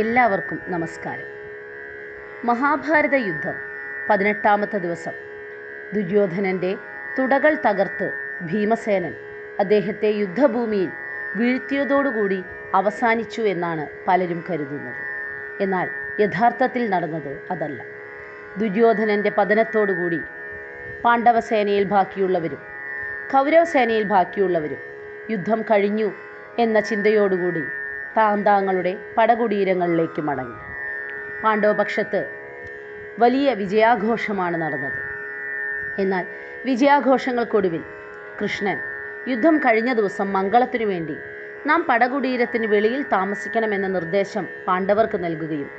എല്ലാവർക്കും നമസ്കാരം. മഹാഭാരത യുദ്ധം പതിനെട്ടാമത്തെ ദിവസം. ദുര്യോധനന്റെ തുടകൾ തകർത്ത് ഭീമസേനൻ അദ്ദേഹത്തെ യുദ്ധഭൂമിയിൽ വീഴ്ത്തിയതോടുകൂടി അവസാനിച്ചു എന്നാണ് പലരും കരുതുന്നത്. എന്നാൽ യഥാർത്ഥത്തിൽ നടന്നത് അതല്ല. ദുര്യോധനന്റെ പതനത്തോടുകൂടി പാണ്ഡവസേനയിൽ ബാക്കിയുള്ളവരും കൗരവസേനയിൽ ബാക്കിയുള്ളവരും യുദ്ധം കഴിഞ്ഞു എന്ന ചിന്തയോടുകൂടി താന്താങ്ങളുടെ പടകുടീരങ്ങളിലേക്ക് മടങ്ങി. പാണ്ഡവപക്ഷത്ത് വലിയ വിജയാഘോഷമാണ് നടന്നത്. എന്നാൽ വിജയാഘോഷങ്ങൾക്കൊടുവിൽ കൃഷ്ണൻ യുദ്ധം കഴിഞ്ഞ ദിവസം മംഗളത്തിനു വേണ്ടി നാം പടകുടീരത്തിന് വെളിയിൽ താമസിക്കണമെന്ന നിർദ്ദേശം പാണ്ഡവർക്ക് നൽകുകയും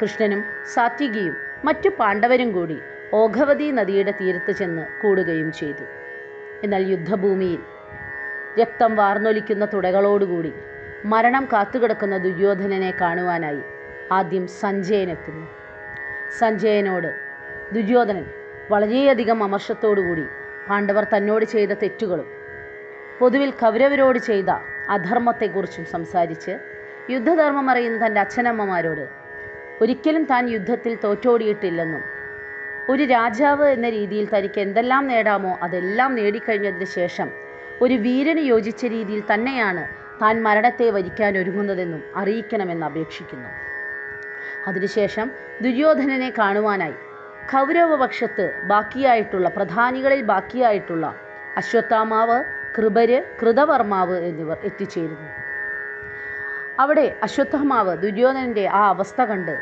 കൃഷ്ണനും സാത്വികിയും മറ്റു പാണ്ഡവരും കൂടി ഓഘവതി നദിയുടെ തീരത്ത് ചെന്ന് കൂടുകയും ചെയ്തു. എന്നാൽ യുദ്ധഭൂമിയിൽ രക്തം വാർന്നൊലിക്കുന്ന തുടകളോടുകൂടി മരണം കാത്തുകിടക്കുന്ന ദുര്യോധനനെ കാണുവാനായി. ആദ്യം സഞ്ജയനെത്തുന്നു. സഞ്ജയനോട് ദുര്യോധനൻ വളരെയധികം അമർഷത്തോടുകൂടി പാണ്ഡവർ തന്നോട് ചെയ്ത തെറ്റുകളും പൊതുവിൽ കൗരവരോട് ചെയ്ത അധർമ്മത്തെക്കുറിച്ചും സംസാരിച്ച് യുദ്ധധർമ്മം അറിയുന്ന തന്റെ അച്ഛനമ്മമാരോട് ഒരിക്കലും താൻ യുദ്ധത്തിൽ തോറ്റോടിയിട്ടില്ലെന്നും ഒരു രാജാവ് എന്ന രീതിയിൽ തനിക്ക് എന്തെല്ലാം നേടാമോ അതെല്ലാം നേടിക്കഴിഞ്ഞതിന് ശേഷം ഒരു വീരന് യോജിച്ച രീതിയിൽ തന്നെയാണ് താൻ മരണത്തെ വരിക്കാൻ ഒരുങ്ങുന്നതെന്നും അറിയിക്കണമെന്ന് അപേക്ഷിക്കുന്നു. അതിനുശേഷം ദുര്യോധനനെ കാണുവാനായി കൗരവപക്ഷത്ത് ബാക്കിയായിട്ടുള്ള പ്രധാനികളിൽ ബാക്കിയായിട്ടുള്ള അശ്വത്ഥാമാവ് കൃപര് കൃതവർമാവ് എന്നിവർ എത്തിച്ചേരുന്നു. അവിടെ അശ്വത്ഥമാവ് ദുര്യോധനന്റെ ആ അവസ്ഥ കണ്ട്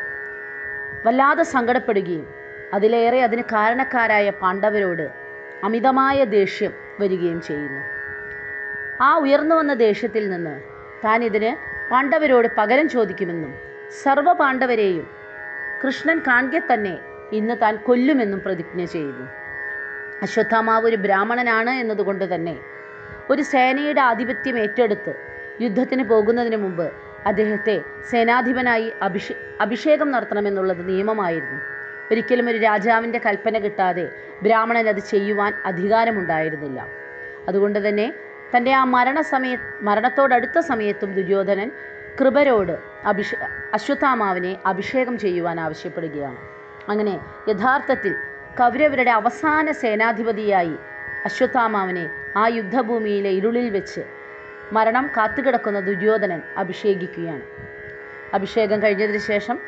വല്ലാതെ സങ്കടപ്പെടുകയും അതിലേറെ അതിന് കാരണക്കാരായ പാണ്ഡവരോട് അമിതമായ ദേഷ്യം വരികയും ചെയ്യുന്നു. ആ ഉയർന്നു വന്ന ദേഷ്യത്തിൽ നിന്ന് താൻ ഇതിന് പാണ്ഡവരോട് പകരം ചോദിക്കുമെന്നും സർവ പാണ്ഡവരെയും കൃഷ്ണൻ കാണെ തന്നെ ഇന്ന് താൻ കൊല്ലുമെന്നും പ്രതിജ്ഞ ചെയ്തു. അശ്വത്ഥാമാവ് ഒരു ബ്രാഹ്മണനാണ് എന്നതുകൊണ്ട് തന്നെ ഒരു സേനയുടെ ആധിപത്യം ഏറ്റെടുത്ത് യുദ്ധത്തിന് പോകുന്നതിന് മുമ്പ് അദ്ദേഹത്തെ സേനാധിപനായി അഭിഷേ അഭിഷേകം നടത്തണമെന്നുള്ളത് നിയമമായിരുന്നു. ഒരിക്കലും ഒരു രാജാവിന്റെ കൽപ്പന കിട്ടാതെ ബ്രാഹ്മണൻ അത് ചെയ്യുവാൻ അധികാരമുണ്ടായിരുന്നില്ല. അതുകൊണ്ട് തന്നെ തന്റെ ആ മരണസമയ മരണത്തോടടുത്ത സമയത്തും ദുര്യോധനൻ കൃപരോട് അഭിഷേ അശ്വത്ഥാമാവിനെ അഭിഷേകം ചെയ്യുവാൻ ആവശ്യപ്പെടുകയാണ്. അങ്ങനെ യഥാർത്ഥത്തിൽ കൗരവരുടെ അവസാന സേനാധിപതിയായി അശ്വത്ഥാമാവിനെ ആ യുദ്ധഭൂമിയിലെ ഇരുളിൽ വെച്ച് മരണം കാത്തുകിടക്കുന്ന ദുര്യോധനൻ അഭിഷേകിക്കുകയാണ്. അഭിഷേകം കഴിഞ്ഞതിന് ശേഷം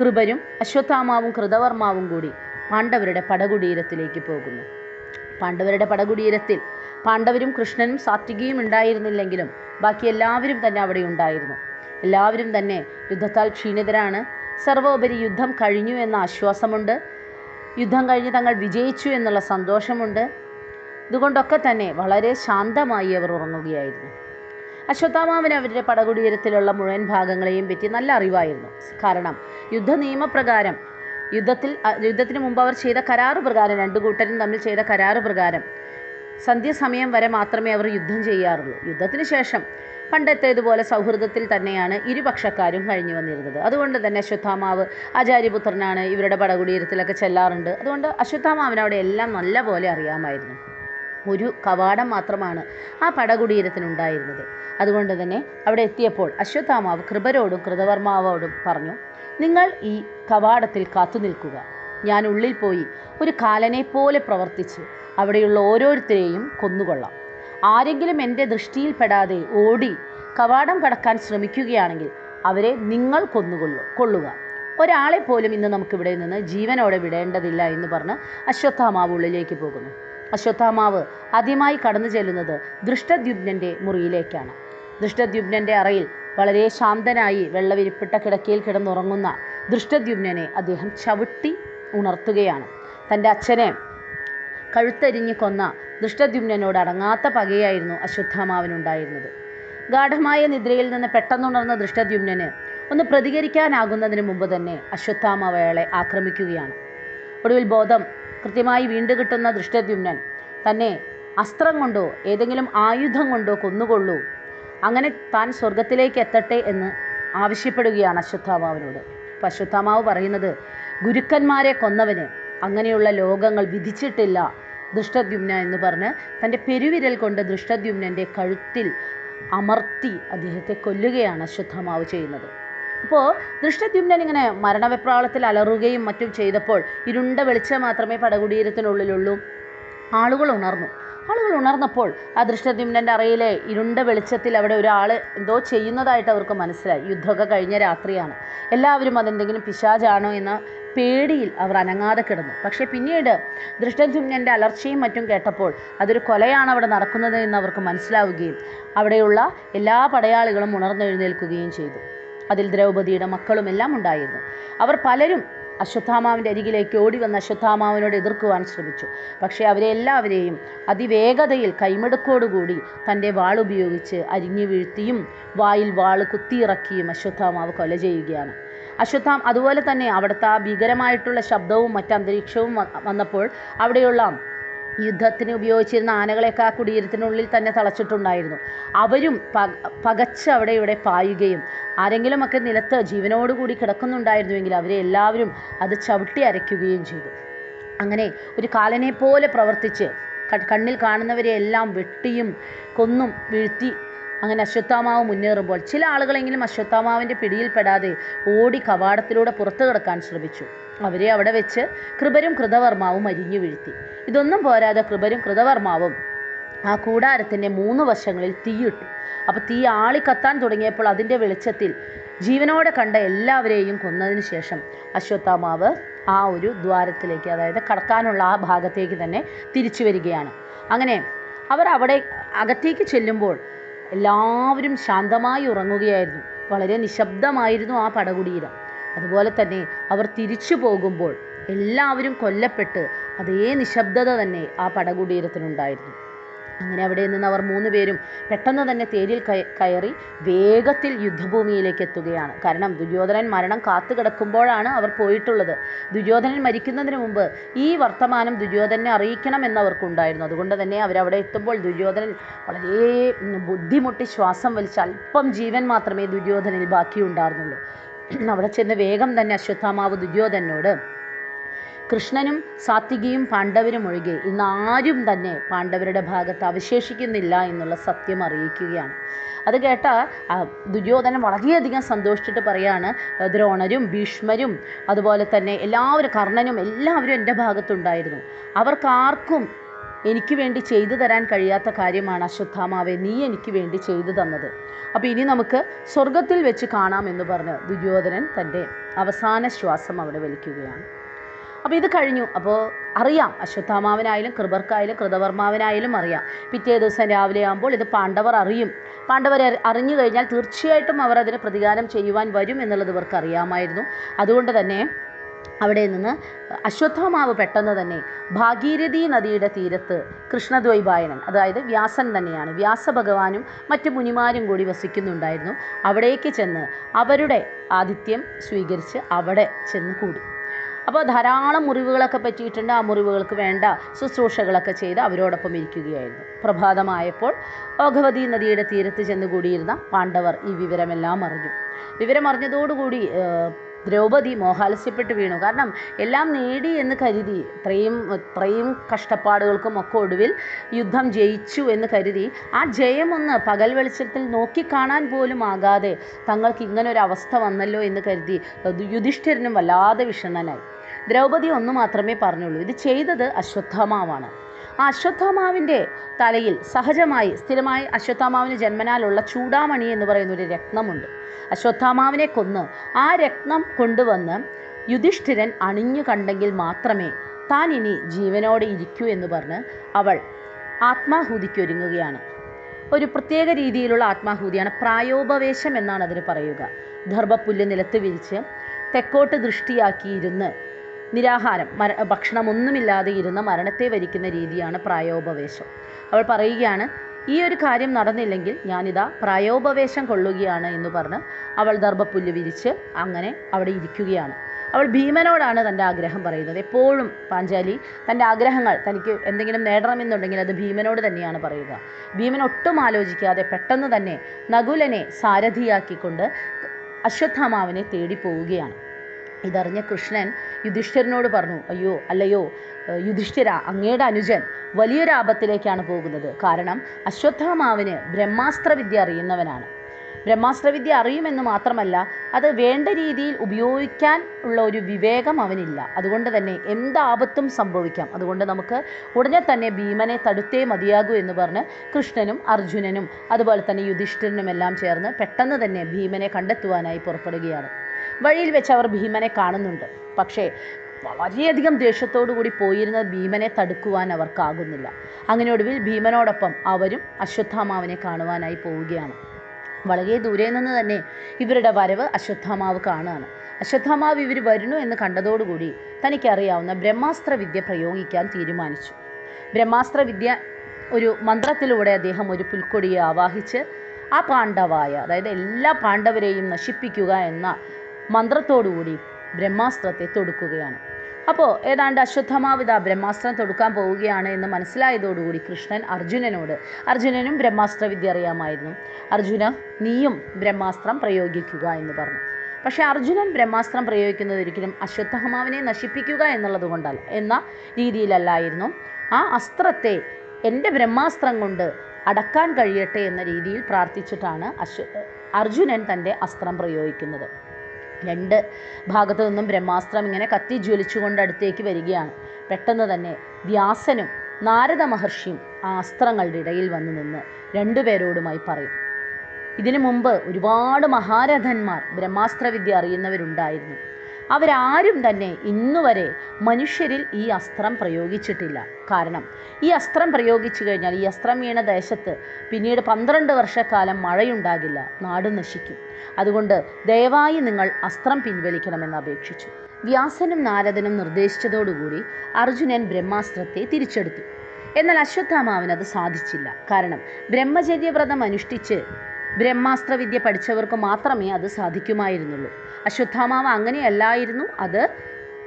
കൃപരും അശ്വത്ഥാമാവും കൃതവർമാവും കൂടി പാണ്ഡവരുടെ പടകുടീരത്തിലേക്ക് പോകുന്നു. പാണ്ഡവരുടെ പടകുടീരത്തിൽ പാണ്ഡവരും കൃഷ്ണനും സാത്വികിയും ഉണ്ടായിരുന്നില്ലെങ്കിലും ബാക്കി എല്ലാവരും തന്നെ അവിടെ ഉണ്ടായിരുന്നു. എല്ലാവരും തന്നെ യുദ്ധത്താൽ ക്ഷീണിതരാണ്. സർവോപരി യുദ്ധം കഴിഞ്ഞു എന്ന ആശ്വാസമുണ്ട്. യുദ്ധം കഴിഞ്ഞ് തങ്ങൾ വിജയിച്ചു എന്നുള്ള സന്തോഷമുണ്ട്. ഇതുകൊണ്ടൊക്കെ തന്നെ വളരെ ശാന്തമായി അവർ ഉറങ്ങുകയായിരുന്നു. അശ്വത്ഥാമാവിന് അവരുടെ പടകുടീരത്തിലുള്ള മുഴുവൻ ഭാഗങ്ങളെയും പറ്റി നല്ല അറിവായിരുന്നു. കാരണം യുദ്ധ നിയമപ്രകാരം യുദ്ധത്തിൽ യുദ്ധത്തിന് മുമ്പ് അവർ ചെയ്ത കരാറ് പ്രകാരം രണ്ടു കൂട്ടരും തമ്മിൽ ചെയ്ത കരാറ് പ്രകാരം സന്ധ്യസമയം വരെ മാത്രമേ അവർ യുദ്ധം ചെയ്യാറുള്ളൂ. യുദ്ധത്തിന് ശേഷം പണ്ടത്തേതുപോലെ സൗഹൃദത്തിൽ തന്നെയാണ് ഇരുപക്ഷക്കാരും കഴിഞ്ഞു വന്നിരുന്നത്. അതുകൊണ്ട് തന്നെ അശ്വത്ഥാമാവ് ആചാര്യപുത്രനാണ് ഇവരുടെ പടകുടീരത്തിലൊക്കെ ചെല്ലാറുണ്ട്. അതുകൊണ്ട് അശ്വത്ഥാമാവിന് അവിടെ എല്ലാം നല്ല പോലെ അറിയാമായിരുന്നു. ഒരു കവാടം മാത്രമാണ് ആ പടകുടീരത്തിനുണ്ടായിരുന്നത്. അതുകൊണ്ട് തന്നെ അവിടെ എത്തിയപ്പോൾ അശ്വത്ഥാമാവ് കൃപരോടും കൃതവർമാവോടും പറഞ്ഞു നിങ്ങൾ ഈ കവാടത്തിൽ കാത്തു നിൽക്കുക ഞാൻ ഉള്ളിൽ പോയി ഒരു കാലനെ പോലെ പ്രവർത്തിച്ച് അവിടെയുള്ള ഓരോരുത്തരെയും കൊന്നുകൊള്ളാം. ആരെങ്കിലും എന്റെ ദൃഷ്ടിയിൽപ്പെടാതെ ഓടി കവാടം കടക്കാൻ ശ്രമിക്കുകയാണെങ്കിൽ അവരെ നിങ്ങൾ കൊന്നുകൊള്ളു കൊള്ളുക. ഒരാളെ പോലും ഇന്ന് നമുക്കിവിടെ നിന്ന് ജീവനോടെ വിടേണ്ടതില്ല എന്ന് പറഞ്ഞ് അശ്വത്ഥാമാവ് ഉള്ളിലേക്ക് പോകുന്നു. അശ്വത്ഥാമാവ് ആദ്യമായി കടന്നു ചെല്ലുന്നത് ദൃഷ്ടദ്യുപ്നന്റെ മുറിയിലേക്കാണ്. ദൃഷ്ടദ്യുപ്നന്റെ അറയിൽ വളരെ ശാന്തനായി വെള്ളവിരിപ്പിട്ട കിടക്കയിൽ കിടന്നുറങ്ങുന്ന ദൃഷ്ടദ്യുപ്നനെ അദ്ദേഹം ചവിട്ടി ഉണർത്തുകയാണ്. തന്റെ അച്ഛനെ കഴുത്തരിഞ്ഞ് കൊന്ന ദൃഷ്ടദ്യുമ്നോട് അടങ്ങാത്ത പകയായിരുന്നു അശ്വത്ഥാമാവിനുണ്ടായിരുന്നത്. ഗാഠമായ നിദ്രയിൽ നിന്ന് പെട്ടെന്നുണർന്ന ദൃഷ്ടദ്യുമ്നന് ഒന്ന് പ്രതികരിക്കാനാകുന്നതിന് മുമ്പ് തന്നെ അശ്വത്ഥാമാവ് അയാളെ ആക്രമിക്കുകയാണ്. ഒടുവിൽ ബോധം കൃത്യമായി വീണ്ടു കിട്ടുന്ന ദൃഷ്ടദ്യുമ്നൻ തന്നെ അസ്ത്രം കൊണ്ടോ ഏതെങ്കിലും ആയുധം കൊണ്ടോ കൊന്നുകൊള്ളൂ. അങ്ങനെ താൻ സ്വർഗത്തിലേക്ക് എത്തട്ടെ എന്ന് ആവശ്യപ്പെടുകയാണ് അശ്വത്ഥാമാവിനോട്. അപ്പം അശ്വത്ഥാമാവ് പറയുന്നത് ഗുരുക്കന്മാരെ കൊന്നവന് അങ്ങനെയുള്ള ലോകങ്ങൾ വിധിച്ചിട്ടില്ല. ദൃഷ്ടദ്യുമ്ന എന്ന് പറഞ്ഞ് തന്റെ പെരുവിരൽ കൊണ്ട് ദൃഷ്ടദ്യുമ്നന്റെ കഴുത്തിൽ അമർത്തി അദ്ദേഹത്തെ കൊല്ലുകയാണ് അശ്വത്ഥമാവ് ചെയ്യുന്നത്. അപ്പോൾ ദൃഷ്ടദ്യുമ്നൻ ഇങ്ങനെ മരണവെപ്രാളത്തിൽ അലറുകയും മറ്റും ചെയ്തപ്പോൾ ഇരുണ്ട വെളിച്ചം മാത്രമേ പടകുടീരത്തിനുള്ളിലുള്ളൂ. ആളുകൾ ഉണർന്നു. ആളുകൾ ഉണർന്നപ്പോൾ ആ ദൃഷ്ടദ്യുമ്നന്റെ അറയിലെ ഇരുണ്ട വെളിച്ചത്തിൽ അവിടെ ഒരാൾ എന്തോ ചെയ്യുന്നതായിട്ട് അവർക്ക് മനസ്സിലായി. യുദ്ധമൊക്കെ കഴിഞ്ഞ രാത്രിയാണ്. എല്ലാവരും അതെന്തെങ്കിലും പിശാചാണോ എന്ന പേടിയിൽ അവർ അനങ്ങാതെ കിടന്നു. പക്ഷേ പിന്നീട് ദൃഷ്ടദ്യുമ്നന്റെ അലർച്ചയും മറ്റും കേട്ടപ്പോൾ അതൊരു കൊലയാണ് അവിടെ നടക്കുന്നത് എന്ന് അവർക്ക് മനസ്സിലാവുകയും അവിടെയുള്ള എല്ലാ പടയാളികളും ഉണർന്നെഴുന്നേൽക്കുകയും ചെയ്തു. അതിൽ ദ്രൗപതിയുടെ മക്കളും എല്ലാം ഉണ്ടായിരുന്നു. അവർ പലരും അശ്വത്ഥാമാവിന്റെ അരികിലേക്ക് ഓടി വന്ന് അശ്വത്ഥാമാവിനോട് എതിർക്കുവാൻ ശ്രമിച്ചു. പക്ഷേ അവരെ എല്ലാവരെയും അതിവേഗതയിൽ കൈമെടുക്കോടുകൂടി തന്റെ വാളുപയോഗിച്ച് അരിഞ്ഞു വീഴ്ത്തിയും വായിൽ വാൾ കുത്തിയിറക്കിയും അശ്വത്ഥാമാവ് കൊല ചെയ്യുകയാണ്. അശ്വത്ഥാം അതുപോലെ തന്നെ അവിടുത്തെ ആ ഭീകരമായിട്ടുള്ള ശബ്ദവും മറ്റ് അന്തരീക്ഷവും വന്നപ്പോൾ അവിടെയുള്ള യുദ്ധത്തിന് ഉപയോഗിച്ചിരുന്ന ആനകളെയൊക്കെ ആ കുടീരത്തിനുള്ളിൽ തന്നെ തളച്ചിട്ടുണ്ടായിരുന്നു. അവരും പക പകച്ച് അവിടെ ഇവിടെ പായുകയും ആരെങ്കിലുമൊക്കെ നിലത്ത് ജീവനോടുകൂടി കിടക്കുന്നുണ്ടായിരുന്നുവെങ്കിൽ അവരെ എല്ലാവരും അത് ചവിട്ടി അരയ്ക്കുകയും ചെയ്തു. അങ്ങനെ ഒരു കാലനെ പോലെ പ്രവർത്തിച്ച് കണ്ണിൽ കാണുന്നവരെ എല്ലാം വെട്ടിയും കൊന്നും വീഴ്ത്തി അങ്ങനെ അശ്വത്ഥാമാവ് മുന്നേറുമ്പോൾ ചില ആളുകളെങ്കിലും അശ്വത്ഥാമാവിന്റെ പിടിയിൽപ്പെടാതെ ഓടി കവാടത്തിലൂടെ പുറത്തു കിടക്കാൻ ശ്രമിച്ചു. അവരെ അവിടെ വെച്ച് കൃപരും കൃതവർമാവും അരിഞ്ഞു വീഴ്ത്തി. ഇതൊന്നും പോരാതെ കൃപരും കൃതവർമാവും ആ കൂടാരത്തിന്റെ മൂന്ന് വശങ്ങളിൽ തീയിട്ടു. അപ്പോൾ തീ ആളിക്കത്താൻ തുടങ്ങിയപ്പോൾ അതിന്റെ വെളിച്ചത്തിൽ ജീവനോടെ കണ്ട എല്ലാവരെയും കൊന്നതിന് ശേഷം അശ്വത്ഥാമാവ് ആ ഒരു ദ്വാരത്തിലേക്ക് അതായത് കടക്കാനുള്ള ആ ഭാഗത്തേക്ക് തന്നെ തിരിച്ചു വരികയാണ്. അങ്ങനെ അവർ അവിടെ അകത്തേക്ക് ചെല്ലുമ്പോൾ എല്ലാവരും ശാന്തമായി ഉറങ്ങുകയായിരുന്നു. വളരെ നിശബ്ദമായിരുന്നു ആ പടകുടീരം. അതുപോലെ തന്നെ അവർ തിരിച്ചു പോകുമ്പോൾ എല്ലാവരും കൊല്ലപ്പെട്ട് അതേ നിശബ്ദത തന്നെ ആ പടകുടീരത്തിനുണ്ടായിരുന്നു. അങ്ങനെ അവിടെ നിന്ന് അവർ മൂന്ന് പേരും പെട്ടെന്ന് തന്നെ തേരിൽ കയ- കയറി വേഗത്തിൽ യുദ്ധഭൂമിയിലേക്ക് എത്തുകയാണ്. കാരണം ദുര്യോധനൻ മരണം കാത്തു കിടക്കുമ്പോഴാണ് അവർ പോയിട്ടുള്ളത്. ദുര്യോധനൻ മരിക്കുന്നതിന് മുമ്പ് ഈ വർത്തമാനം ദുര്യോധനെ അറിയിക്കണം എന്നവർക്കുണ്ടായിരുന്നു അതുകൊണ്ട് തന്നെ അവരവിടെ എത്തുമ്പോൾ ദുര്യോധനൻ വളരെ ബുദ്ധിമുട്ടി ശ്വാസം വലിച്ച് അല്പം ജീവൻ മാത്രമേ ദുര്യോധനിൽ ബാക്കിയുണ്ടായിരുന്നുള്ളൂ. അവിടെ ചെന്ന് വേഗം തന്നെ അശ്വത്ഥാമാവ് ദുര്യോധനോട് കൃഷ്ണനും സാത്വികിയും പാണ്ഡവരും ഒഴികെ ഇന്ന് ആരും തന്നെ പാണ്ഡവരുടെ ഭാഗത്ത് അവശേഷിക്കുന്നില്ല എന്നുള്ള സത്യം അറിയിക്കുകയാണ്. അത് കേട്ട ദുര്യോധനൻ വളരെയധികം സന്തോഷിച്ചിട്ട് പറയാണ് ദ്രോണരും ഭീഷ്മരും അതുപോലെ തന്നെ എല്ലാവരും കർണനും എല്ലാവരും എന്റെ ഭാഗത്തുണ്ടായിരുന്നു. അവർക്കാർക്കും എനിക്ക് വേണ്ടി ചെയ്തു തരാൻ കഴിയാത്ത കാര്യമാണ് അശ്വത്ഥാമാവെ നീ എനിക്ക് വേണ്ടി ചെയ്തു തന്നത്. അപ്പോൾ ഇനി നമുക്ക് സ്വർഗത്തിൽ വെച്ച് കാണാം എന്ന് പറഞ്ഞ് ദുര്യോധനൻ തന്റെ അവസാന ശ്വാസം അവിടെ വലിക്കുകയാണ്. അപ്പോൾ ഇത് കഴിഞ്ഞു. അപ്പോൾ അറിയാം. അശ്വത്ഥാമാവനായാലും കൃപർക്കായാലും കൃതവർമാവനായാലും അറിയാം. പിറ്റേ ദിവസം രാവിലെ ആകുമ്പോൾ ഇത് പാണ്ഡവർ അറിയും. പാണ്ഡവർ അറി- അറിഞ്ഞു കഴിഞ്ഞാൽ തീർച്ചയായിട്ടും അവർ അതിന് പ്രതികാരം ചെയ്യുവാൻ വരും എന്നുള്ളത് ഇവർക്ക് അറിയാമായിരുന്നു. അതുകൊണ്ട് തന്നെ അവിടെ നിന്ന് അശ്വത്ഥമാവ് പെട്ടെന്ന് തന്നെ ഭാഗീരഥി നദിയുടെ തീരത്ത് കൃഷ്ണദ്വൈപായനൻ അതായത് വ്യാസൻ തന്നെയാണ്. വ്യാസഭഗവാനും മറ്റ് മുനിമാരും കൂടി വസിക്കുന്നുണ്ടായിരുന്നു. അവിടേക്ക് ചെന്ന് അവരുടെ ആതിഥ്യം സ്വീകരിച്ച് അവിടെ ചെന്ന് കൂടി. അപ്പോൾ ധാരാളം മുറിവുകളൊക്കെ പറ്റിയിട്ടുണ്ട്. ആ മുറിവുകൾക്ക് വേണ്ട ശുശ്രൂഷകളൊക്കെ ചെയ്ത് അവരോടൊപ്പം ഇരിക്കുകയായിരുന്നു. പ്രഭാതമായപ്പോൾ ഭഗവതി നദിയുടെ തീരത്ത് ചെന്ന് കൂടിയിരുന്ന പാണ്ഡവർ ഈ വിവരമെല്ലാം അറിഞ്ഞു. വിവരമറിഞ്ഞതോടുകൂടി ദ്രൗപദി മോഹാലസ്യപ്പെട്ട് വീണു. കാരണം എല്ലാം നേടി എന്ന് കരുതി ഇത്രയും ഇത്രയും കഷ്ടപ്പാടുകൾക്കും ഒക്കെ ഒടുവിൽ യുദ്ധം ജയിച്ചു എന്ന് കരുതി ആ ജയമൊന്ന് പകൽ വെളിച്ചത്തിൽ നോക്കിക്കാണാൻ പോലും ആകാതെ തങ്ങൾക്ക് ഇങ്ങനെ ഒരു അവസ്ഥ വന്നല്ലോ എന്ന് കരുതി യുധിഷ്ഠിരനും വല്ലാതെ വിഷണ്ണനായി ദ്രൗപദി ഒന്ന് മാത്രമേ പറഞ്ഞുള്ളൂ. ഇത് ചെയ്തത് അശ്വത്ഥമാവാണ്. ആ അശ്വത്ഥമാവിന്റെ തലയിൽ സഹജമായി സ്ഥിരമായി അശ്വത്ഥമാവിന് ജന്മനാലുള്ള ചൂടാമണി എന്ന് പറയുന്ന ഒരു രക്തമുണ്ട് അശ്വത്ഥാമാവിനെ കൊന്ന് ആ രക്തം കൊണ്ടുവന്ന് യുധിഷ്ഠിരൻ അണിഞ്ഞു കണ്ടെങ്കിൽ മാത്രമേ താൻ ഇനി ജീവനോടെ ഇരിക്കൂ എന്ന് പറഞ്ഞ് അവൾ ആത്മാഹൂതിക്ക് ഒരുങ്ങുകയാണ്. ഒരു പ്രത്യേക രീതിയിലുള്ള ആത്മാഹൂതിയാണ്. പ്രായോപവേശം എന്നാണ് അതിന് പറയുക. ഗർഭപ്പുല്ല് നിലത്ത് വിരിച്ച് തെക്കോട്ട് ദൃഷ്ടിയാക്കിയിരുന്ന് നിരാഹാരം മര ഭക്ഷണമൊന്നുമില്ലാതെ ഇരുന്ന് മരണത്തെ വരിക്കുന്ന രീതിയാണ് പ്രായോപവേശം. അവൾ പറയുകയാണ് ഈ ഒരു കാര്യം നടന്നില്ലെങ്കിൽ ഞാനിതാ പ്രായോപവേശം കൊള്ളുകയാണ് എന്ന് പറഞ്ഞ് അവൾ ദർഭപ്പുല്ല് വിരിച്ച് അങ്ങനെ അവിടെ ഇരിക്കുകയാണ്. അവൾ ഭീമനോടാണ് തന്റെ ആഗ്രഹം പറയുന്നത്. എപ്പോഴും പാഞ്ചാലി തന്റെ ആഗ്രഹങ്ങൾ തനിക്ക് എന്തെങ്കിലും നേടണമെന്നുണ്ടെങ്കിൽ അത് ഭീമനോട് തന്നെയാണ് പറയുക. ഭീമൻ ഒട്ടും ആലോചിക്കാതെ പെട്ടെന്ന് തന്നെ നകുലനെ സാരഥിയാക്കിക്കൊണ്ട് അശ്വത്ഥാമാവിനെ തേടി പോവുകയാണ്. ഇതറിഞ്ഞ കൃഷ്ണൻ യുധിഷ്ഠിരനോട് പറഞ്ഞു അയ്യോ അല്ലയോ യുധിഷ്ഠിര അങ്ങയുടെ അനുജൻ വലിയൊരാപത്തിലേക്കാണ് പോകുന്നത്. കാരണം അശ്വത്ഥാമാവിന് ബ്രഹ്മാസ്ത്രവിദ്യ അറിയുന്നവനാണ്. ബ്രഹ്മാസ്ത്രവിദ്യ അറിയുമെന്ന് മാത്രമല്ല അത് വേണ്ട രീതിയിൽ ഉപയോഗിക്കാൻ ഉള്ള ഒരു വിവേകം അവനില്ല. അതുകൊണ്ട് തന്നെ എന്താപത്തും സംഭവിക്കാം. അതുകൊണ്ട് നമുക്ക് ഉടനെ തന്നെ ഭീമനെ തടുത്തേ മതിയാകൂ എന്ന് പറഞ്ഞ് കൃഷ്ണനും അർജുനനും അതുപോലെ തന്നെ യുധിഷ്ഠിരനും എല്ലാം ചേർന്ന് പെട്ടെന്ന് തന്നെ ഭീമനെ കണ്ടെത്തുവാനായി പുറപ്പെടുകയാണ്. വഴിയിൽ വെച്ച് അവർ ഭീമനെ കാണുന്നുണ്ട്. പക്ഷേ വളരെയധികം കൂടി പോയിരുന്ന ഭീമനെ തടുക്കുവാൻ അവർക്കാകുന്നില്ല. അങ്ങനെ ഒടുവിൽ ഭീമനോടൊപ്പം അവരും അശ്വത്ഥാമാവിനെ കാണുവാനായി പോവുകയാണ്. വളരെ ദൂരെ നിന്ന് തന്നെ ഇവരുടെ വരവ് അശ്വത്ഥാമാവ് കാണുകയാണ്. അശ്വത്ഥാമാവ് ഇവർ വരുന്നു എന്ന് കണ്ടതോടുകൂടി തനിക്കറിയാവുന്ന ബ്രഹ്മാസ്ത്ര വിദ്യ പ്രയോഗിക്കാൻ തീരുമാനിച്ചു. ബ്രഹ്മാസ്ത്ര വിദ്യ ഒരു മന്ത്രത്തിലൂടെ അദ്ദേഹം ഒരു പുൽക്കൊടിയെ ആവാഹിച്ച് ആ പാണ്ഡവായ അതായത് എല്ലാ പാണ്ഡവരെയും നശിപ്പിക്കുക എന്ന മന്ത്രത്തോടുകൂടി ബ്രഹ്മാസ്ത്രത്തെ തൊടുക്കുകയാണ്. അപ്പോൾ ഏതാണ്ട് അശ്വത്ഥമാവിത ബ്രഹ്മാസ്ത്രം തൊടുക്കാൻ പോവുകയാണ് എന്ന് മനസ്സിലായതോടുകൂടി കൃഷ്ണൻ അർജുനനോട് അർജുനനും ബ്രഹ്മാസ്ത്ര വിദ്യ അറിയാമായിരുന്നു. അർജുന നീയും ബ്രഹ്മാസ്ത്രം പ്രയോഗിക്കുക എന്ന് പറഞ്ഞു. പക്ഷേ അർജുനൻ ബ്രഹ്മാസ്ത്രം പ്രയോഗിക്കുന്നത് ഒരിക്കലും അശ്വത്ഥമാവിനെ നശിപ്പിക്കുക എന്നുള്ളത് കൊണ്ടല്ല. എന്ന രീതിയിലല്ലായിരുന്നു. ആ അസ്ത്രത്തെ എന്റെ ബ്രഹ്മാസ്ത്രം കൊണ്ട് അടക്കാൻ കഴിയട്ടെ എന്ന രീതിയിൽ പ്രാർത്ഥിച്ചിട്ടാണ് അശ്വ അർജുനൻ തന്റെ അസ്ത്രം പ്രയോഗിക്കുന്നത്. രണ്ട് ഭാഗത്തു നിന്നും ബ്രഹ്മാസ്ത്രം ഇങ്ങനെ കത്തി ജ്വലിച്ചുകൊണ്ട് അടുത്തേക്ക് വരികയാണ്. പെട്ടെന്ന് തന്നെ വ്യാസനും നാരദ മഹർഷിയും ആ അസ്ത്രങ്ങളുടെ ഇടയിൽ വന്നു നിന്ന് രണ്ടുപേരോടുമായി പറയും. ഇതിനു മുമ്പ് ഒരുപാട് മഹാരഥന്മാർ ബ്രഹ്മാസ്ത്രവിദ്യ അറിയുന്നവരുണ്ടായിരുന്നു. അവരാരും തന്നെ ഇന്നുവരെ മനുഷ്യരിൽ ഈ അസ്ത്രം പ്രയോഗിച്ചിട്ടില്ല. കാരണം ഈ അസ്ത്രം പ്രയോഗിച്ചു കഴിഞ്ഞാൽ ഈ അസ്ത്രം വീണ ദേശത്ത് പിന്നീട് പന്ത്രണ്ട് വർഷക്കാലം മഴയുണ്ടാകില്ല നാട് നശിക്കും. അതുകൊണ്ട് ദയവായി നിങ്ങൾ അസ്ത്രം പിൻവലിക്കണമെന്ന് അപേക്ഷിച്ചു. വ്യാസനും നാരദനും നിർദ്ദേശിച്ചതോടുകൂടി അർജുനൻ ബ്രഹ്മാസ്ത്രത്തെ തിരിച്ചെടുത്തു. എന്നാൽ അശ്വത്ഥാമാവൻ അത് സാധിച്ചില്ല. കാരണം ബ്രഹ്മചര്യവ്രതം അനുഷ്ഠിച്ച് ബ്രഹ്മാസ്ത്രവിദ്യ പഠിച്ചവർക്ക് മാത്രമേ അത് സാധിക്കുമായിരുന്നുള്ളൂ. അശ്വത്ഥാമാവ് അങ്ങനെയല്ലായിരുന്നു അത്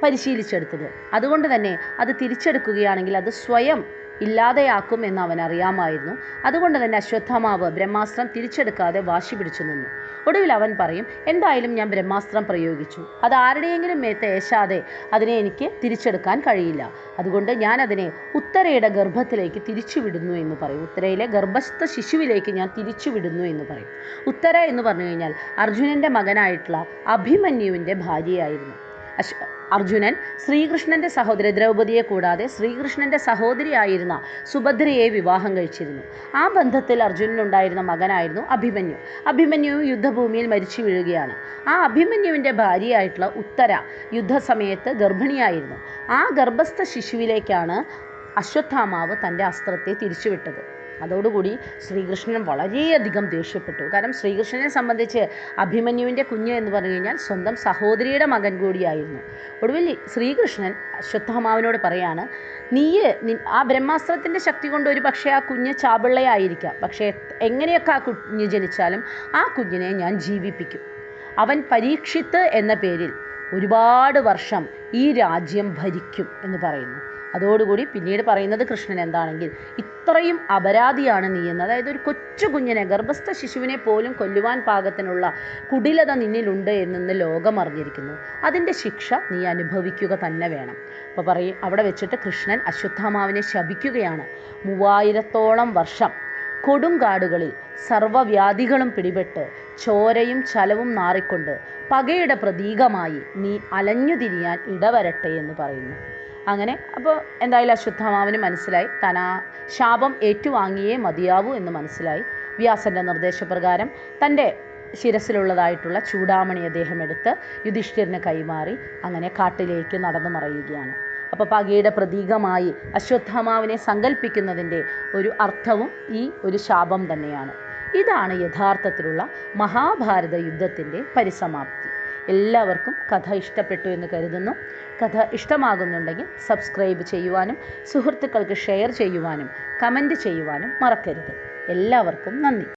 പരിശീലിച്ചെടുത്തത്. അതുകൊണ്ട് തന്നെ അത് തിരിച്ചെടുക്കുകയാണെങ്കിൽ അത് സ്വയം ഇല്ലാതെയാക്കും എന്ന് അവൻ അറിയാമായിരുന്നു അതുകൊണ്ട് തന്നെ അശ്വത്ഥാമാവ് ബ്രഹ്മാസ്ത്രം തിരിച്ചെടുക്കാതെ വാശി പിടിച്ചു നിന്നു. ഒടുവിൽ അവൻ പറയും എന്തായാലും ഞാൻ ബ്രഹ്മാസ്ത്രം പ്രയോഗിച്ചു. അത് ആരുടെയെങ്കിലും മേത്ത് ഏശാതെ അതിനെ എനിക്ക് തിരിച്ചെടുക്കാൻ കഴിയില്ല. അതുകൊണ്ട് ഞാൻ അതിനെ ഉത്തരയുടെ ഗർഭത്തിലേക്ക് തിരിച്ചുവിടുന്നു എന്ന് പറയും. ഉത്തരയിലെ ഗർഭസ്ഥ ശിശുവിലേക്ക് ഞാൻ തിരിച്ചുവിടുന്നു എന്ന് പറയും. ഉത്തര എന്ന് പറഞ്ഞു കഴിഞ്ഞാൽ അർജുനന്റെ മകനായിട്ടുള്ള അഭിമന്യുവിന്റെ ഭാര്യയായിരുന്നു. അർജുനൻ ശ്രീകൃഷ്ണന്റെ സഹോദരി ദ്രൗപദിയെ കൂടാതെ ശ്രീകൃഷ്ണന്റെ സഹോദരിയായിരുന്ന സുഭദ്രയെ വിവാഹം കഴിച്ചിരുന്നു. ആ ബന്ധത്തിൽ അർജുനനുണ്ടായിരുന്ന മകനായിരുന്നു അഭിമന്യു. അഭിമന്യു യുദ്ധഭൂമിയിൽ മരിച്ചു വീഴുകയാണ്. ആ അഭിമന്യുവിന്റെ ഭാര്യയായിട്ടുള്ള ഉത്തര യുദ്ധസമയത്ത് ഗർഭിണിയായിരുന്നു. ആ ഗർഭസ്ഥ ശിശുവിലേക്കാണ് അശ്വത്ഥാമാവ് തന്റെ അസ്ത്രത്തെ തിരിച്ചുവിട്ടത്. അതോടുകൂടി ശ്രീകൃഷ്ണൻ വളരെയധികം ദേഷ്യപ്പെട്ടു. കാരണം ശ്രീകൃഷ്ണനെ സംബന്ധിച്ച് അഭിമന്യുവിന്റെ കുഞ്ഞ് എന്ന് പറഞ്ഞു കഴിഞ്ഞാൽ സ്വന്തം സഹോദരിയുടെ മകൻ കൂടിയായിരുന്നു. ഒടുവിൽ ശ്രീകൃഷ്ണൻ അശ്വത്ഥമാവിനോട് പറയാണ് നീ ആ ബ്രഹ്മാസ്ത്രത്തിന്റെ ശക്തി കൊണ്ട് ഒരു പക്ഷേ ആ കുഞ്ഞ് ചാപിള്ളയായിരിക്കാം. പക്ഷേ എങ്ങനെയൊക്കെ ആ കുഞ്ഞ് ജനിച്ചാലും ആ കുഞ്ഞിനെ ഞാൻ ജീവിപ്പിക്കും. അവൻ പരീക്ഷിത്ത് എന്ന പേരിൽ ഒരുപാട് വർഷം ഈ രാജ്യം ഭരിക്കും എന്ന് പറയുന്നു. അതോടുകൂടി പിന്നീട് പറയുന്നത് കൃഷ്ണൻ എന്താണെങ്കിൽ ഇത്രയും അപരാധിയാണ് നീ എന്ന്. അതായത് ഒരു കൊച്ചു കുഞ്ഞിനെ ഗർഭസ്ഥ ശിശുവിനെ പോലും കൊല്ലുവാൻ പാകത്തിനുള്ള കുടിലത നിന്നിലുണ്ട് എന്നെന്ന് ലോകം അറിഞ്ഞിരിക്കുന്നു. അതിന്റെ ശിക്ഷ നീ അനുഭവിക്കുക തന്നെ വേണം. അപ്പോൾ പറയും അവിടെ വെച്ചിട്ട് കൃഷ്ണൻ അശ്വത്ഥാമാവിനെ ശപിക്കുകയാണ്. മൂവായിരത്തോളം വർഷം കൊടുങ്കാടുകളിൽ സർവവ്യാധികളും പിടിപെട്ട് ചോരയും ചലവും നാറിക്കൊണ്ട് പകയുടെ പ്രതീകമായി നീ അലഞ്ഞു തിരിയാൻ ഇടവരട്ടെ എന്ന് പറയുന്നു. അങ്ങനെ അപ്പോൾ എന്തായാലും അശ്വത്ഥമാവിന് മനസ്സിലായി. താൻ ശാപം ഏറ്റുവാങ്ങിയേ മതിയാവൂ എന്ന് മനസ്സിലായി. വ്യാസന്റെ നിർദ്ദേശപ്രകാരം തന്റെ ശിരസിലുള്ളതായിട്ടുള്ള ചൂടാമണി അദ്ദേഹം എടുത്ത് യുധിഷ്ഠിരന് കൈമാറി അങ്ങനെ കാട്ടിലേക്ക് നടന്നു മറയുകയാണ്. അപ്പോൾ പകയുടെ പ്രതീകമായി അശ്വത്ഥമാവിനെ സങ്കല്പിക്കുന്നതിന്റെ ഒരു അർത്ഥവും ഈ ഒരു ശാപം തന്നെയാണ്. ഇതാണ് യഥാർത്ഥത്തിലുള്ള മഹാഭാരത യുദ്ധത്തിന്റെ പരിസമാപ്തി. എല്ലാവർക്കും കഥ ഇഷ്ടപ്പെട്ടു എന്ന് കരുതുന്നു. കഥ ഇഷ്ടമാകുന്നുണ്ടെങ്കിൽ സബ്സ്ക്രൈബ് ചെയ്യുവാനും സുഹൃത്തുക്കൾക്ക് ഷെയർ ചെയ്യുവാനും കമന്റ് ചെയ്യുവാനും മറക്കരുത്. എല്ലാവർക്കും നന്ദി.